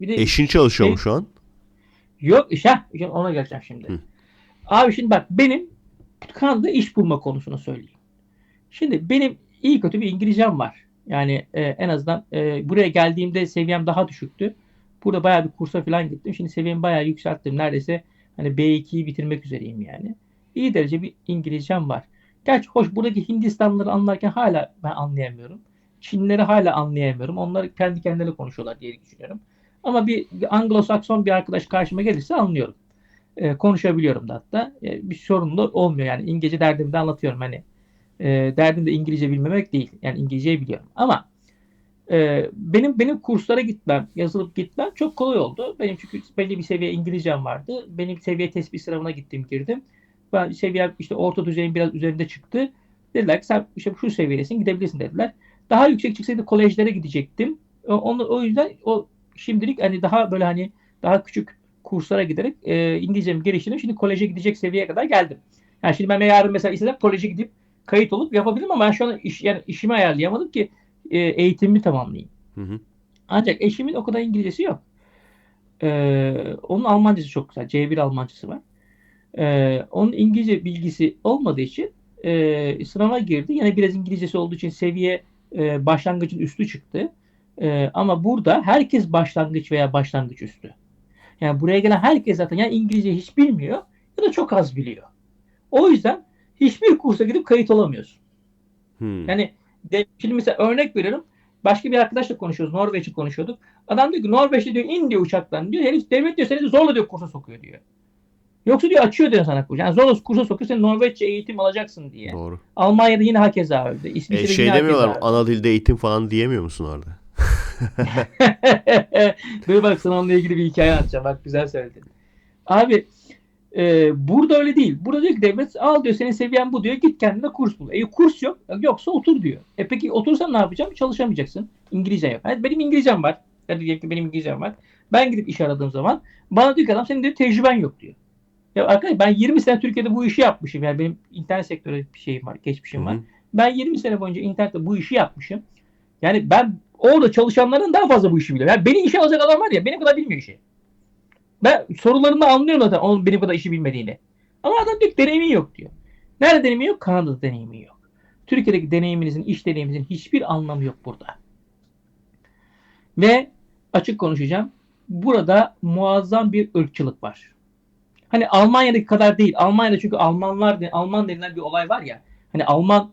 Bir de Eşin çalışıyor mu Şey- şu an? Yok iş ha. Ona geleceğim şimdi. Hı. Abi şimdi bak benim Kanada'da iş bulma konusunu söyleyeyim. Şimdi benim iyi kötü bir İngilizcem var. Yani e, en azından e, buraya geldiğimde seviyem daha düşüktü. Burada bayağı bir kursa falan gittim. Şimdi seviyemi bayağı yükselttim. Neredeyse hani B2'yi bitirmek üzereyim yani. İyi derece bir İngilizcem var. Gerçi hoş buradaki Hindistanlıları anlarken hala ben anlayamıyorum. Çinlileri hala anlayamıyorum. Onlar kendi kendilerine konuşuyorlar diye düşünüyorum. Ama bir, Anglo-Sakson bir arkadaş karşıma gelirse anlıyorum. Ee, konuşabiliyorum da hatta. Ee, bir sorun da olmuyor yani. İngilizce derdimi de anlatıyorum hani. Ee, derdim de İngilizce bilmemek değil. Yani İngilizceyi biliyorum. Ama e, benim benim kurslara gitmem, yazılıp gitmem çok kolay oldu. Benim çünkü belli bir seviye İngilizcem vardı. Benim seviye tespit sınavına gittim, girdim. Ben seviyem işte orta düzeyin biraz üzerinde çıktı. Dediler ki sen işte şu seviyedesin gidebilirsin dediler. Daha yüksek çıksaydı kolejlere gidecektim. Onu, o yüzden o şimdilik hani daha böyle hani daha küçük kurslara giderek e, İngilizcemi geliştirdim. Şimdi koleje gidecek seviyeye kadar geldim. Yani şimdi ben yarın mesela istesem koleje gidip kayıt olup yapabilirim ama ben şu an iş, yani işimi ayarlayamadım ki e, eğitimimi tamamlayayım. Hı hı. Ancak eşimin o kadar İngilizcesi yok. Ee, onun Almancası çok güzel. C1 Almancası var. Ee, onun İngilizce bilgisi olmadığı için e, sınava girdi. Yine biraz İngilizcesi olduğu için seviye e, başlangıcın üstü çıktı. E, ama burada herkes başlangıç veya başlangıç üstü. Yani buraya gelen herkes zaten ya İngilizce hiç bilmiyor ya da çok az biliyor. O yüzden hiçbir kursa gidip kayıt olamıyorsun. Hmm. Yani de, şimdi mesela örnek veriyorum. Başka bir arkadaşla konuşuyoruz. Norveç'i konuşuyorduk. Adam diyor ki Norveç'te diyor in diyor uçaktan diyor. Herif devlet diyor seni de zorla diyor kursa sokuyor diyor. Yoksa diyor açıyor diyor sana kursu. Yani zorla kursa sokuyor seni Norveççe eğitim alacaksın diye. Doğru. Almanya'da yine hakeza öyle. E, İsviçre'de şey yine demiyorlar Ana dilde eğitim falan diyemiyor musun orada? Dur bak sana onunla ilgili bir hikaye anlatacağım. Bak güzel söyledin. Abi e, burada öyle değil. Burada diyor ki devlet al diyor senin seviyen bu diyor. Git kendine kurs bul. E kurs yok. Yoksa otur diyor. E peki otursan ne yapacağım? Çalışamayacaksın. İngilizcen yok. Hadi benim İngilizcem var. Hadi diyelim ki benim İngilizcem var. Ben gidip iş aradığım zaman bana diyor ki adam senin diyor tecrüben yok diyor. Ya arkadaş ben 20 sene Türkiye'de bu işi yapmışım. Yani benim internet sektörü bir şeyim var, geçmişim Hı var. Ben 20 sene boyunca internette bu işi yapmışım. Yani ben orada çalışanların daha fazla bu işi biliyorum. Yani beni işe alacak adam var ya benim kadar bilmiyor işi. Ben sorularını anlıyorum zaten onun benim kadar işi bilmediğini. Ama adam diyor deneyimin yok diyor. Nerede deneyimi yok? Kanada'da deneyimi yok. Türkiye'deki deneyiminizin, iş deneyiminizin hiçbir anlamı yok burada. Ve açık konuşacağım. Burada muazzam bir ırkçılık var. Hani Almanya'daki kadar değil. Almanya'da çünkü Almanlar, Alman denilen bir olay var ya. Hani Alman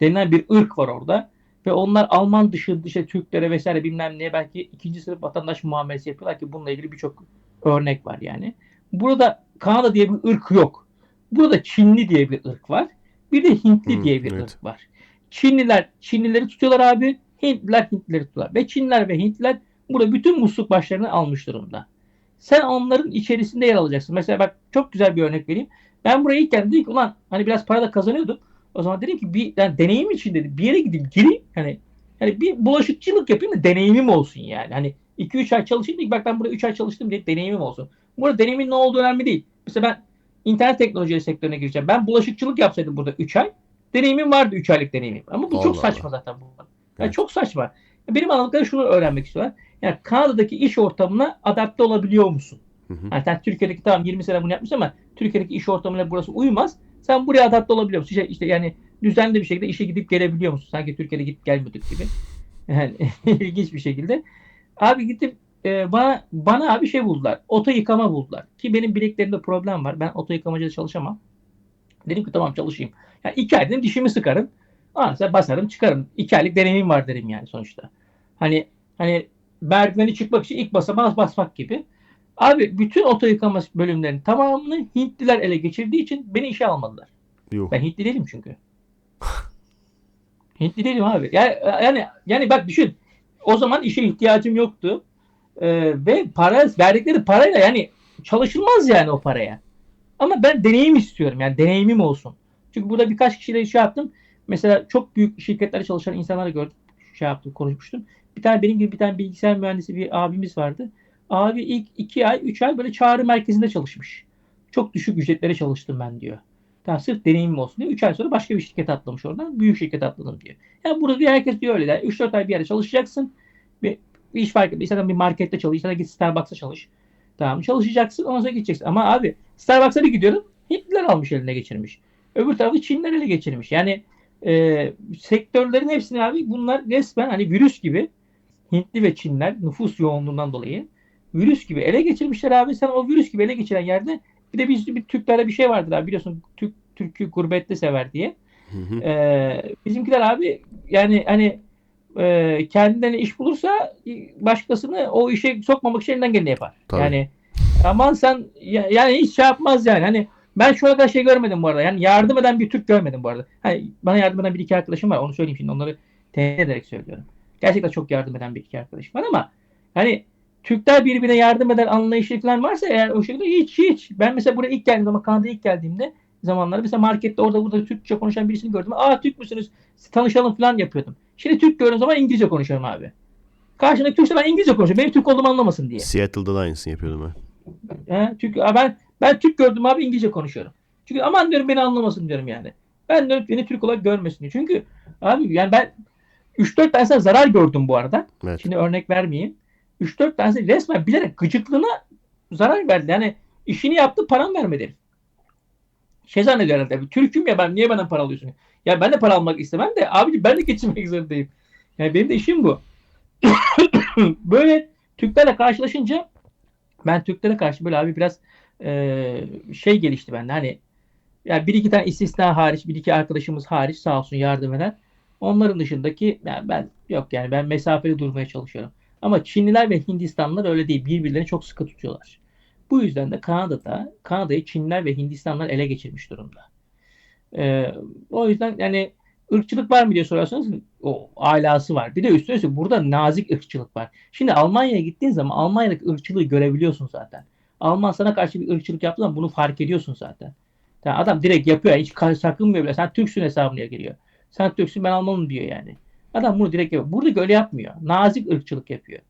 denilen bir ırk var orada. Ve onlar Alman dışı dışı Türklere vesaire bilmem neye belki ikinci sınıf vatandaş muamelesi yapıyorlar ki bununla ilgili birçok örnek var yani. Burada Kanada diye bir ırk yok. Burada Çinli diye bir ırk var. Bir de Hintli Hmm, diye bir evet. ırk var. Çinliler Çinlileri tutuyorlar abi. Hintliler Hintlileri tutuyorlar. Ve Çinliler ve Hintliler burada bütün musluk başlarını almış durumda. Sen onların içerisinde yer alacaksın. Mesela bak çok güzel bir örnek vereyim. Ben buraya ilk geldim dedim ki ulan hani biraz para da kazanıyordum. O zaman dedim ki bir yani deneyim için dedim bir yere gideyim gireyim. Hani hani bir bulaşıkçılık yapayım da deneyimim olsun yani. Hani 2-3 ay çalışayım da bak ben burada 3 ay çalıştım diye deneyimim olsun. Burada deneyimin ne olduğu önemli değil. Mesela ben internet teknolojileri sektörüne gireceğim. Ben bulaşıkçılık yapsaydım burada 3 ay. Deneyimim vardı 3 aylık deneyimim. Ama bu Allah çok Allah. saçma zaten bu. Yani Evet. çok saçma. Benim anladıklarım şunu öğrenmek istiyorlar. Yani Kanada'daki iş ortamına adapte olabiliyor musun? Hı hı. Yani sen Türkiye'deki tamam 20 sene bunu yapmışsın ama Türkiye'deki iş ortamıyla burası uymaz. Sen buraya adapte olabiliyor musun? İşte, işte yani düzenli bir şekilde işe gidip gelebiliyor musun? Sanki Türkiye'de gidip gelmiyorduk gibi. Yani ilginç bir şekilde. Abi gidip e, bana bana abi şey buldular. Oto yıkama buldular. Ki benim bileklerimde problem var. Ben oto yıkamacıda çalışamam. Dedim ki tamam çalışayım. Yani iki ay dedim dişimi sıkarım. Sonra basarım çıkarım. İki aylık deneyimim var dedim yani sonuçta. Hani hani merdiveni çıkmak için ilk basamağa basmak gibi. Abi bütün oto yıkama bölümlerinin tamamını Hintliler ele geçirdiği için beni işe almadılar. Yok. Ben Hintli değilim çünkü. Hintli değilim abi. Yani, yani, yani bak düşün. O zaman işe ihtiyacım yoktu. Ee, ve para verdikleri parayla yani çalışılmaz yani o paraya. Ama ben deneyim istiyorum. Yani deneyimim olsun. Çünkü burada birkaç kişiyle şey yaptım. Mesela çok büyük şirketlerde çalışan insanları gördüm. Şey yaptım, konuşmuştum. Bir tane benim gibi bir tane bilgisayar mühendisi bir abimiz vardı. Abi ilk iki ay, üç ay böyle çağrı merkezinde çalışmış. Çok düşük ücretlere çalıştım ben diyor. Tamam sırf deneyimim olsun diye. 3 ay sonra başka bir şirkete atlamış oradan. Büyük şirkete atladım diyor. Yani burada diyor herkes diyor öyle. Yani 3-4 ay bir yerde çalışacaksın. Ve iş fark etmez. İstersen bir markette çalış, istersen git Starbucks'a çalış. Tamam çalışacaksın ondan sonra gideceksin. Ama abi Starbucks'a bir gidiyorum. Hintliler almış eline geçirmiş. Öbür tarafı Çinliler ele geçirmiş. Yani e, sektörlerin hepsini abi bunlar resmen hani virüs gibi Hintli ve Çinler nüfus yoğunluğundan dolayı virüs gibi ele geçirmişler abi. Sen o virüs gibi ele geçiren yerde bir de biz bir Türklerde bir şey vardır abi biliyorsun Türk Türk'ü gurbette sever diye. Hı hı. Ee, bizimkiler abi yani hani e, kendilerine iş bulursa başkasını o işe sokmamak için elinden geleni yapar. Tabii. Yani aman sen ya- yani hiç şey yapmaz yani. Hani ben şu ana kadar şey görmedim bu arada. Yani yardım eden bir Türk görmedim bu arada. Hani bana yardım eden bir iki arkadaşım var. Onu söyleyeyim şimdi. Onları tehdit ederek söylüyorum. Gerçekten çok yardım eden bir iki arkadaşım var ama hani Türkler birbirine yardım eden anlayışı falan varsa eğer o şekilde hiç hiç. Ben mesela buraya ilk geldiğimde ama Kanada'ya ilk geldiğimde zamanları mesela markette orada burada Türkçe konuşan birisini gördüm. Aa Türk müsünüz? Tanışalım falan yapıyordum. Şimdi Türk gördüğüm zaman İngilizce konuşuyorum abi. Karşındaki Türkse ben İngilizce konuşuyorum. Benim Türk olduğumu anlamasın diye. Seattle'da da aynısını yapıyordum ben. He, Türk, ben ben Türk gördüm abi İngilizce konuşuyorum. Çünkü aman diyorum beni anlamasın diyorum yani. Ben diyorum beni Türk olarak görmesin diye. Çünkü abi yani ben 3-4 tane zarar gördüm bu arada. Evet. Şimdi örnek vermeyeyim. 3-4 tanesi resmen bilerek gıcıklığına zarar verdi. Yani işini yaptı param vermedi. Şey zannediyor herhalde. Türk'üm ya ben niye benden para alıyorsun? Ya ben de para almak istemem de abici ben de geçinmek zorundayım. Yani benim de işim bu. böyle Türklerle karşılaşınca ben Türklere karşı böyle abi biraz eee, şey gelişti bende. Hani yani bir iki tane istisna hariç, bir iki arkadaşımız hariç sağ olsun yardım eden. Onların dışındaki yani ben yok yani ben mesafeli durmaya çalışıyorum. Ama Çinliler ve Hindistanlılar öyle değil. Birbirlerini çok sıkı tutuyorlar. Bu yüzden de Kanada'da Kanada'yı Çinliler ve Hindistanlılar ele geçirmiş durumda. Ee, o yüzden yani ırkçılık var mı diye sorarsanız o alası var. Bir de üstüne üstlük burada nazik ırkçılık var. Şimdi Almanya'ya gittiğin zaman Almanya'daki ırkçılığı görebiliyorsun zaten. Alman sana karşı bir ırkçılık yaptığı zaman bunu fark ediyorsun zaten. Yani adam direkt yapıyor. Hiç ka- sakınmıyor bile. Sen Türksün hesabına geliyor. Sen Türksün ben Almanım diyor yani. Adam bunu direkt yapıyor. Burada öyle yapmıyor. Nazik ırkçılık yapıyor.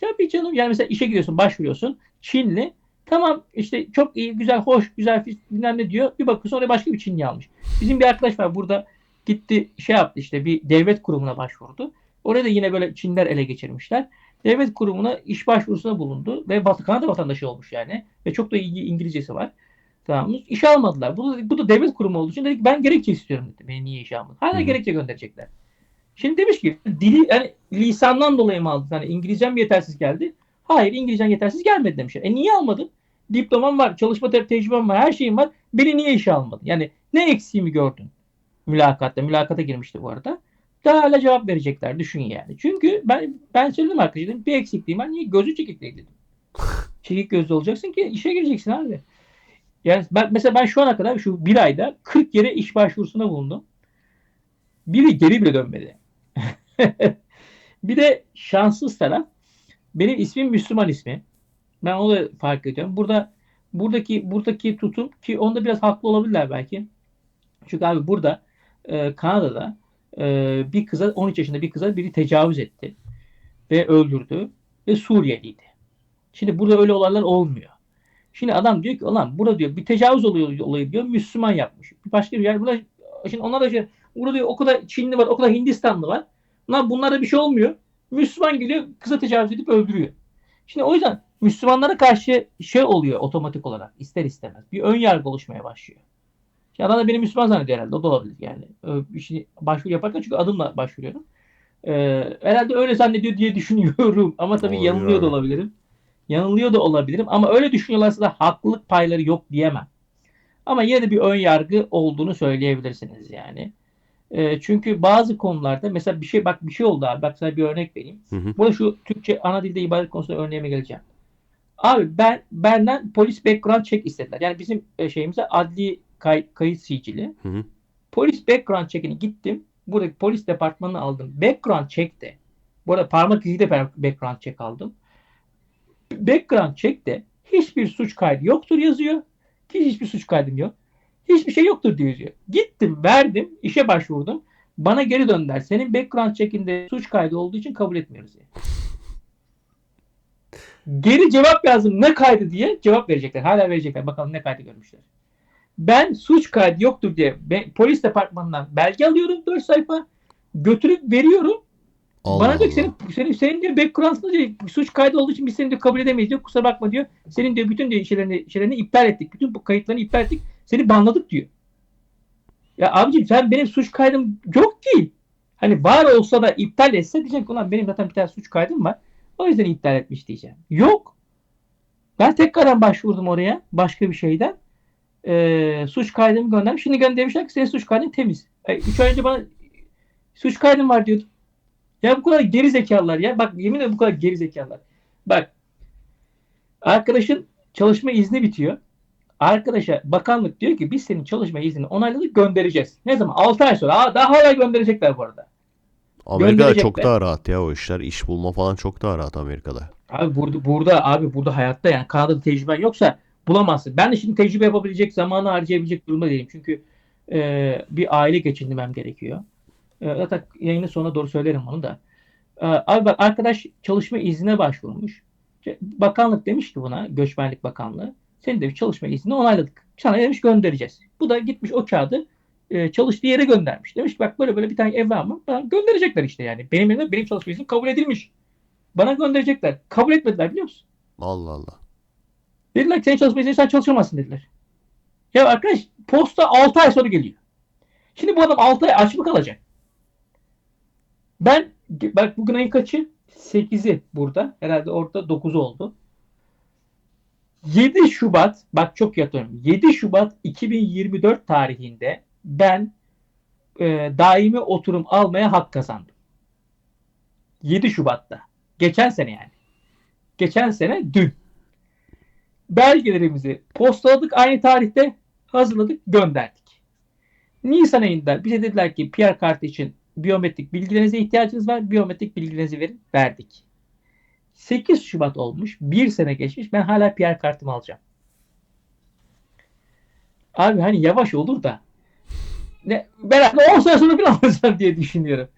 Tabii canım yani mesela işe gidiyorsun başvuruyorsun. Çinli tamam işte çok iyi güzel hoş güzel bilmem ne diyor. Bir bakıyorsun oraya başka bir Çinli almış. Bizim bir arkadaş var burada gitti şey yaptı işte bir devlet kurumuna başvurdu. Orada da yine böyle Çinler ele geçirmişler. Devlet kurumuna iş başvurusuna bulundu ve Kanada vatandaşı olmuş yani. Ve çok da iyi İngilizcesi var. Tamam mı? İşe almadılar. Bu da, bu da devlet kurumu olduğu için dedik ben gerekçe istiyorum dedi. Beni niye işe almadın? Hala Hı hı. gerekçe gönderecekler. Şimdi demiş ki dili yani lisandan dolayı mı aldın? Hani İngilizcem yetersiz geldi. Hayır İngilizcen yetersiz gelmedi demişler. E niye almadın? Diplomam var, çalışma te- tecrübem var, her şeyim var. Beni niye işe almadın? Yani ne eksiğimi gördün? Mülakatta, mülakata girmişti bu arada. Daha hala cevap verecekler. Düşün yani. Çünkü ben ben söyledim arkadaşlar bir eksikliğim var. Niye? Gözü çekik dedim. çekik gözlü olacaksın ki işe gireceksin abi. Yani ben, mesela ben şu ana kadar şu bir ayda 40 yere iş başvurusuna bulundum. Biri geri bile dönmedi. bir de şanssız taraf benim ismim Müslüman ismi. Ben onu da fark ediyorum. Burada buradaki buradaki tutum ki onda biraz haklı olabilirler belki. Çünkü abi burada e, Kanada'da e, bir kıza 13 yaşında bir kıza biri tecavüz etti ve öldürdü ve Suriyeliydi. Şimdi burada öyle olaylar olmuyor. Şimdi adam diyor ki ulan burada diyor bir tecavüz oluyor olayı diyor Müslüman yapmış. Bir başka bir yer burada şimdi onlar da şey burada diyor o kadar Çinli var o kadar Hindistanlı var. Lan bunlarda bir şey olmuyor. Müslüman geliyor kıza tecavüz edip öldürüyor. Şimdi o yüzden Müslümanlara karşı şey oluyor otomatik olarak ister istemez. Bir ön yargı oluşmaya başlıyor. Şimdi adam da beni Müslüman zannediyor herhalde. O da olabilir yani. Şimdi başvuru yaparken çünkü adımla başvuruyorum. Ee, herhalde öyle zannediyor diye düşünüyorum. Ama tabii Olabilir yanılıyor da abi. olabilirim. Yanılıyor da olabilirim. Ama öyle düşünüyorlarsa da haklılık payları yok diyemem. Ama yine de bir ön yargı olduğunu söyleyebilirsiniz yani. Ee, çünkü bazı konularda mesela bir şey bak bir şey oldu abi. Bak sana bir örnek vereyim. Hı hı. Burada şu Türkçe ana dilde ibadet konusunda örneğime geleceğim. Abi ben benden polis background check istediler. Yani bizim e, şeyimize adli kay- kayıt sicili. Hı hı. Polis background check'ini gittim. Buradaki polis departmanını aldım. Background check'te. Bu arada parmak iziyle de background check aldım. Background check'te hiçbir suç kaydı yoktur yazıyor. Ki hiçbir suç kaydım yok. Hiçbir şey yoktur diyor. Gittim verdim işe başvurdum. Bana geri döndüler. Senin background check'inde suç kaydı olduğu için kabul etmiyoruz diye. Geri cevap yazdım ne kaydı diye cevap verecekler. Hala verecekler. Bakalım ne kaydı görmüşler. Ben suç kaydı yoktur diye ben, polis departmanından belge alıyorum 4 sayfa. Götürüp veriyorum. Allah Bana diyor ki senin, senin, senin diyor background'ında diyor suç kaydı olduğu için biz seni diyor kabul edemeyiz diyor. Kusura bakma diyor. Senin diyor bütün diyor şeylerini, şeylerini iptal ettik. Bütün bu kayıtlarını iptal ettik. Seni banladık diyor. Ya abicim sen benim suç kaydım yok ki. Hani var olsa da iptal etse diyecek ulan benim zaten bir tane suç kaydım var. O yüzden iptal etmiş diyeceğim. Yok. Ben tekrardan başvurdum oraya başka bir şeyden. Ee, suç kaydımı göndermiş. Şimdi göndermişler ki senin suç kaydın temiz. E, üç ay önce bana suç kaydım var diyordu. Ya bu kadar geri zekalılar ya. Bak yemin ederim bu kadar geri zekalılar. Bak arkadaşın çalışma izni bitiyor. Arkadaşa bakanlık diyor ki biz senin çalışma iznini onayladık göndereceğiz. Ne zaman? 6 ay sonra. Aa, daha hala gönderecekler bu arada. Amerika'da çok daha rahat ya o işler. İş bulma falan çok daha rahat Amerika'da. Abi burada, burada abi burada hayatta yani Kanada'da tecrüben yoksa bulamazsın. Ben de şimdi tecrübe yapabilecek, zamanı harcayabilecek durumda değilim. Çünkü e, bir aile geçindirmem gerekiyor. E, zaten yayının sonuna doğru söylerim onu da. E, abi bak arkadaş çalışma iznine başvurmuş. Bakanlık demiş ki buna, Göçmenlik Bakanlığı, senin de bir çalışma iznini onayladık. Sana demiş göndereceğiz. Bu da gitmiş o kağıdı e, çalıştığı yere göndermiş. Demiş bak böyle böyle bir tane ev var mı? Bana gönderecekler işte yani. Benim elimde benim çalışma iznim kabul edilmiş. Bana gönderecekler. Kabul etmediler biliyor musun? Allah Allah. Dediler ki senin çalışma izni sen çalışamazsın dediler. Ya arkadaş posta 6 ay sonra geliyor. Şimdi bu adam 6 ay aç mı kalacak? Ben bak bugün ayın kaçı? 8'i burada. Herhalde orada 9'u oldu. 7 Şubat bak çok yatıyorum. 7 Şubat 2024 tarihinde ben e, daimi oturum almaya hak kazandım. 7 Şubat'ta. Geçen sene yani. Geçen sene dün belgelerimizi postaladık aynı tarihte hazırladık gönderdik. Nisan ayında bize dediler ki PR kartı için biyometrik bilgilerinize ihtiyacınız var. Biyometrik bilgilerinizi verin. Verdik. 8 Şubat olmuş. Bir sene geçmiş. Ben hala PR kartımı alacağım. Abi hani yavaş olur da ne, ben 10 sene sonra bir alacağım diye düşünüyorum.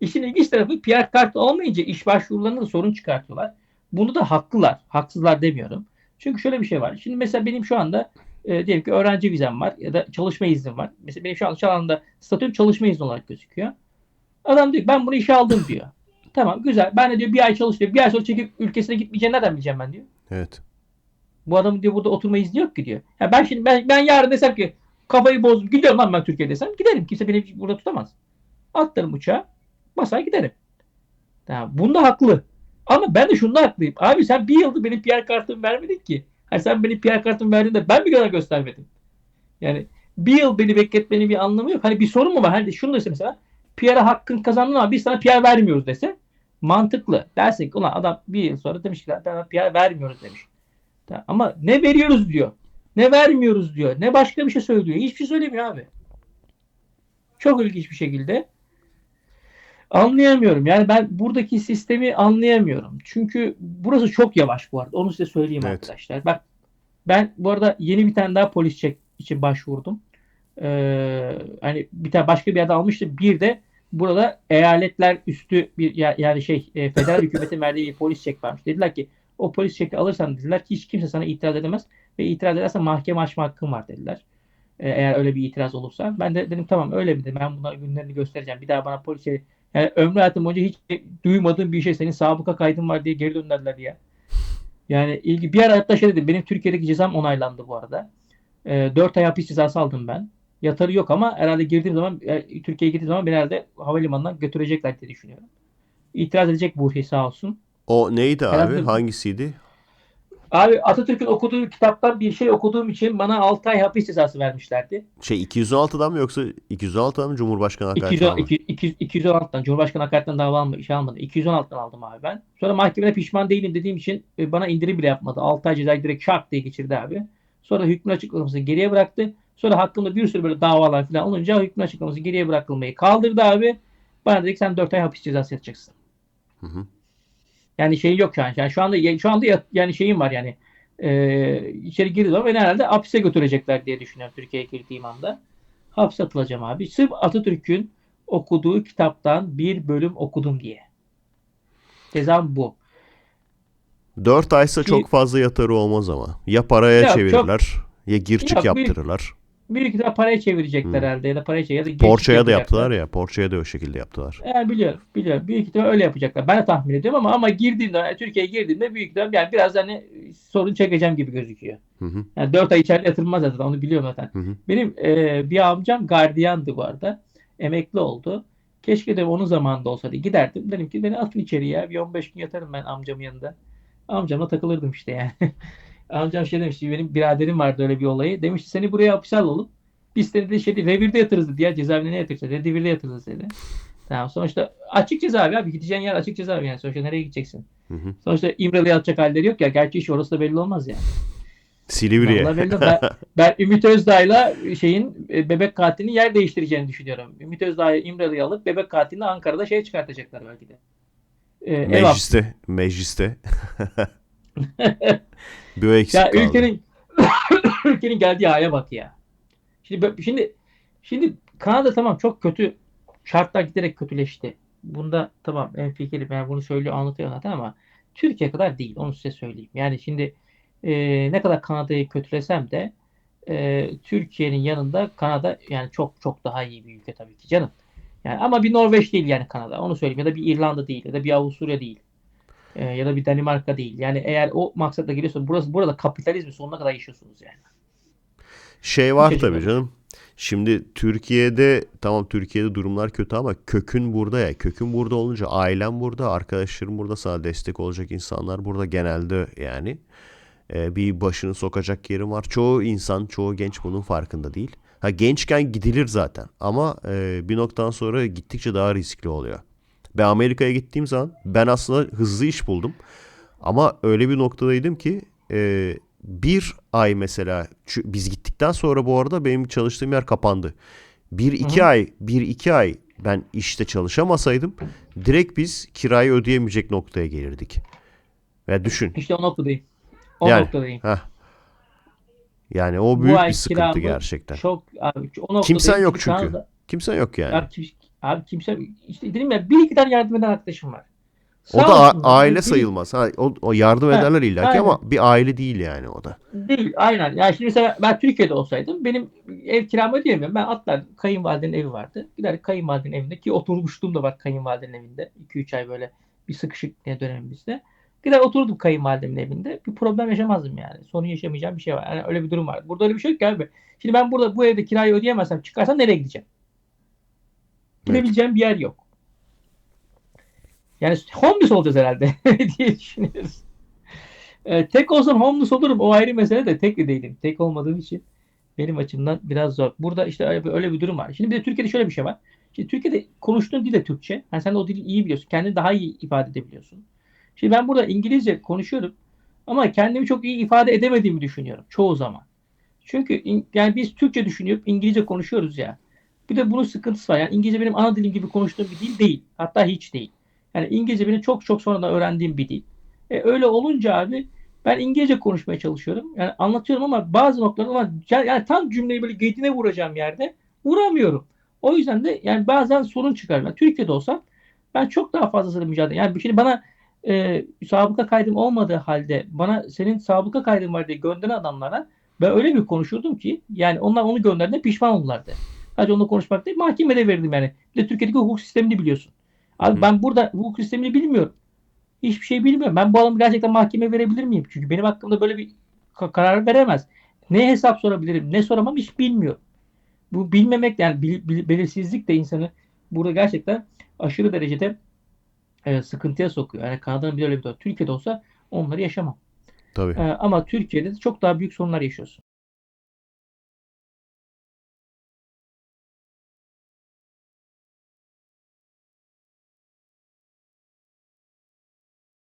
İşin ilginç tarafı PR kartı olmayınca iş başvurularında da sorun çıkartıyorlar. Bunu da haklılar. Haksızlar demiyorum. Çünkü şöyle bir şey var. Şimdi mesela benim şu anda e, diyelim ki öğrenci vizem var ya da çalışma iznim var. Mesela benim şu anda şu anda statüm çalışma izni olarak gözüküyor. Adam diyor ben bunu işe aldım diyor. Tamam güzel. Ben de diyor bir ay çalış diyor. Bir ay sonra çekip ülkesine gitmeyeceğini nereden bileceğim ben diyor. Evet. Bu adamın diyor burada oturma izni yok ki diyor. Ya ben şimdi ben, ben yarın desem ki kafayı bozdum gidiyorum lan ben Türkiye desem giderim. Kimse beni burada tutamaz. Atlarım uçağa basar giderim. Tamam. Bunda haklı. Ama ben de şunda haklıyım. Abi sen bir yıldır benim PR kartımı vermedin ki. Hani sen benim PR kartımı verdiğinde ben bir kadar göstermedim. Yani bir yıl beni bekletmenin bir anlamı yok. Hani bir sorun mu var? Hani şunu dese mesela PR'a hakkın kazandın ama biz sana PR vermiyoruz dese mantıklı. Dersin ki ulan adam bir yıl sonra demiş ki ben PR vermiyoruz demiş. Tamam. Ama ne veriyoruz diyor. Ne vermiyoruz diyor. Ne başka bir şey söylüyor. Hiçbir şey söylemiyor abi. Çok ilginç bir şekilde. Anlayamıyorum. Yani ben buradaki sistemi anlayamıyorum. Çünkü burası çok yavaş bu arada. Onu size söyleyeyim Evet. arkadaşlar. Bak ben bu arada yeni bir tane daha polis çek için başvurdum. Ee, hani bir tane başka bir yerde almıştım. Bir de burada eyaletler üstü bir ya- yani şey e, federal hükümetin verdiği bir polis çek varmış. Dediler ki o polis çeki alırsan dediler ki hiç kimse sana itiraz edemez ve itiraz edersen mahkeme açma hakkın var dediler. Ee, eğer öyle bir itiraz olursa. Ben de dedim tamam öyle mi. Ben bunların günlerini göstereceğim. Bir daha bana polis yani ömrü hayatım boyunca hiç duymadığım bir şey senin sabıka kaydın var diye geri döndürdüler ya. Yani ilgi bir ara hatta şey dedim benim Türkiye'deki cezam onaylandı bu arada. E, 4 ay hapis cezası aldım ben. Yatarı yok ama herhalde girdiğim zaman e, Türkiye'ye gittiğim zaman beni herhalde havalimanından götürecekler diye düşünüyorum. İtiraz edecek bu şey sağ olsun. O neydi abi? Herhalde- Hangisiydi? Abi Atatürk'ün okuduğu kitaptan bir şey okuduğum için bana 6 ay hapis cezası vermişlerdi. Şey 216'dan mı yoksa 216'dan mı Cumhurbaşkanı hakareti 200, mı? 200, 216'dan Cumhurbaşkanı hakaretten dava alma, şey almadı. 216'dan aldım abi ben. Sonra mahkemede pişman değilim dediğim için e, bana indirim bile yapmadı. 6 ay cezayı direkt şak diye geçirdi abi. Sonra hükmün açıklamasını geriye bıraktı. Sonra hakkında bir sürü böyle davalar falan olunca hükmün açıklaması geriye bırakılmayı kaldırdı abi. Bana dedi ki sen 4 ay hapis cezası yatacaksın. Hı hı. Yani şey yok an. Yani şu anda şu anda yat- yani şeyim var yani e, içeri zaman beni herhalde hapse götürecekler diye düşünüyorum Türkiye'ye girdiğim anda. Hapse atılacağım abi. Sırf Atatürk'ün okuduğu kitaptan bir bölüm okudum diye. Cezam bu. 4 aysa Ki- çok fazla yatarı olmaz ama. Ya paraya Yok, çevirirler ya gir çık Yok, bir- yaptırırlar. Büyük ihtimal paraya çevirecekler Hı. herhalde ya da paraya çevir ya da yaptılar ya. Porçaya da o şekilde yaptılar. Yani biliyorum, biliyorum. Büyük ihtimal öyle yapacaklar. Ben de tahmin ediyorum ama ama girdiğimde, yani Türkiye'ye girdiğimde büyük ihtimal yani biraz hani sorun çekeceğim gibi gözüküyor. Hı hı. Yani 4 ay içeride yatırılmaz zaten onu biliyorum zaten. Hı hı. Benim e, bir amcam gardiyandı bu arada. Emekli oldu. Keşke de onun zamanında olsa diye giderdim. Dedim ki beni atın içeri ya. Bir 15 gün yatarım ben amcamın yanında. Amcamla takılırdım işte yani. Amcam şey demişti. Benim biraderim vardı öyle bir olayı. Demişti seni buraya hapse alalım. Biz seni de şey revirde yatırırız dedi ya. Cezaevine ne yatıracağız? Dedi, Revirde yatırırız dedi. Tamam sonuçta açık cezaevi abi. Gideceğin yer açık cezaevi yani. Sonuçta nereye gideceksin? Hı hı. Sonuçta İmralı'ya atacak halleri yok ya. Gerçi iş orası da belli olmaz yani. Silivri'ye. Vallahi. Ben, ben Ümit Özdağ'la şeyin e, bebek katilinin yer değiştireceğini düşünüyorum. Ümit Özdağ'ı İmralı'ya alıp bebek katilini Ankara'da şey çıkartacaklar belki de. Ee. Mecliste. Mecliste. Bir o eksik Ya kaldı. ülkenin ülkenin geldiği hale bak ya. Şimdi şimdi şimdi Kanada tamam çok kötü şartlar giderek kötüleşti. Bunda tamam en fikirim yani bunu söylüyor anlatıyor zaten ama Türkiye kadar değil onu size söyleyeyim. Yani şimdi e, ne kadar Kanada'yı kötülesem de e, Türkiye'nin yanında Kanada yani çok çok daha iyi bir ülke tabii ki canım. Yani ama bir Norveç değil yani Kanada onu söyleyeyim ya da bir İrlanda değil ya da bir Avusturya değil. E, ya da bir Danimarka değil. Yani eğer o maksatla geliyorsa burası burada kapitalizmi sonuna kadar yaşıyorsunuz yani. Şey var tabii canım. Şimdi Türkiye'de tamam Türkiye'de durumlar kötü ama kökün burada ya. Kökün burada olunca ailem burada, arkadaşlarım burada sana destek olacak insanlar burada genelde yani. Ee, bir başını sokacak yerim var. Çoğu insan, çoğu genç bunun farkında değil. Ha gençken gidilir zaten ama e, bir noktadan sonra gittikçe daha riskli oluyor. Ben Amerika'ya gittiğim zaman ben aslında hızlı iş buldum. Ama öyle bir noktadaydım ki e, bir ay mesela biz gittikten sonra bu arada benim çalıştığım yer kapandı. Bir iki Hı hı. ay bir iki ay ben işte çalışamasaydım direkt biz kirayı ödeyemeyecek noktaya gelirdik. Ve düşün. İşte o noktadayım. O Yani, noktadayım. Heh. Yani o büyük bir sıkıntı kiramı gerçekten. Çok abi o noktadayım. Kimsen yok çünkü. Kanada- Kimse yok yani. Kim- abi kimse işte dedim ya bir iki tane yardım eden arkadaşım var. O Sağ da a- olsunlar. aile Bir- sayılmaz. Ha, o, o yardım Ha, ederler illaki aynen. ama bir aile değil yani o da. Değil aynen. Yani şimdi mesela ben Türkiye'de olsaydım benim ev kiramı ödeyemiyorum. Ben atlar kayınvalidenin evi vardı. Gider kayınvalidenin evinde ki oturmuştum da var kayınvalidenin evinde. 2-3 ay böyle bir sıkışık dönemimizde. Gider oturdum kayınvalidemin evinde. Bir problem yaşamazdım yani. Sorun yaşamayacağım bir şey var. Yani öyle bir durum var. Burada öyle bir şey yok ki abi. Şimdi ben burada bu evde kirayı ödeyemezsem çıkarsam nereye gideceğim? Gidebileceğim bir yer yok. Yani homeless olacağız herhalde diye düşünüyoruz. Ee, tek olsam homeless olurum. O ayrı mesele de tek de değilim. Tek olmadığım için benim açımdan biraz zor. Burada işte öyle bir, durum var. Şimdi bir de Türkiye'de şöyle bir şey var. Şimdi Türkiye'de konuştuğun dil de Türkçe. Yani sen de o dili iyi biliyorsun. Kendini daha iyi ifade edebiliyorsun. Şimdi ben burada İngilizce konuşuyorum. Ama kendimi çok iyi ifade edemediğimi düşünüyorum. Çoğu zaman. Çünkü yani biz Türkçe düşünüp İngilizce konuşuyoruz ya. Bir de bunun sıkıntısı var. Yani İngilizce benim ana dilim gibi konuştuğum bir dil değil. Hatta hiç değil. Yani İngilizce benim çok çok sonradan öğrendiğim bir dil. E, öyle olunca abi ben İngilizce konuşmaya çalışıyorum. Yani anlatıyorum ama bazı noktalarda ama yani, yani tam cümleyi böyle gedine vuracağım yerde vuramıyorum. O yüzden de yani bazen sorun çıkar. Ben Türkiye'de olsam ben çok daha fazlasıyla mücadele. Yani şimdi bana e, sabıka kaydım olmadığı halde bana senin sabıka kaydın var diye gönderen adamlara ben öyle bir konuşurdum ki yani onlar onu gönderdiğinde pişman oldulardı. Sadece onunla konuşmak değil mahkemede verirdim yani. Bir de Türkiye'deki hukuk sistemini biliyorsun. Abi Hı. ben burada hukuk sistemini bilmiyorum. Hiçbir şey bilmiyorum. Ben bu adamı gerçekten mahkemeye verebilir miyim? Çünkü benim hakkımda böyle bir ka- karar veremez. Ne hesap sorabilirim, ne soramam hiç bilmiyorum. Bu bilmemek yani bil- bil- belirsizlik de insanı burada gerçekten aşırı derecede e, sıkıntıya sokuyor. Yani Kanada'nın bir öyle bir durum. Türkiye'de olsa onları yaşamam. Tabii. E, ama Türkiye'de de çok daha büyük sorunlar yaşıyorsun.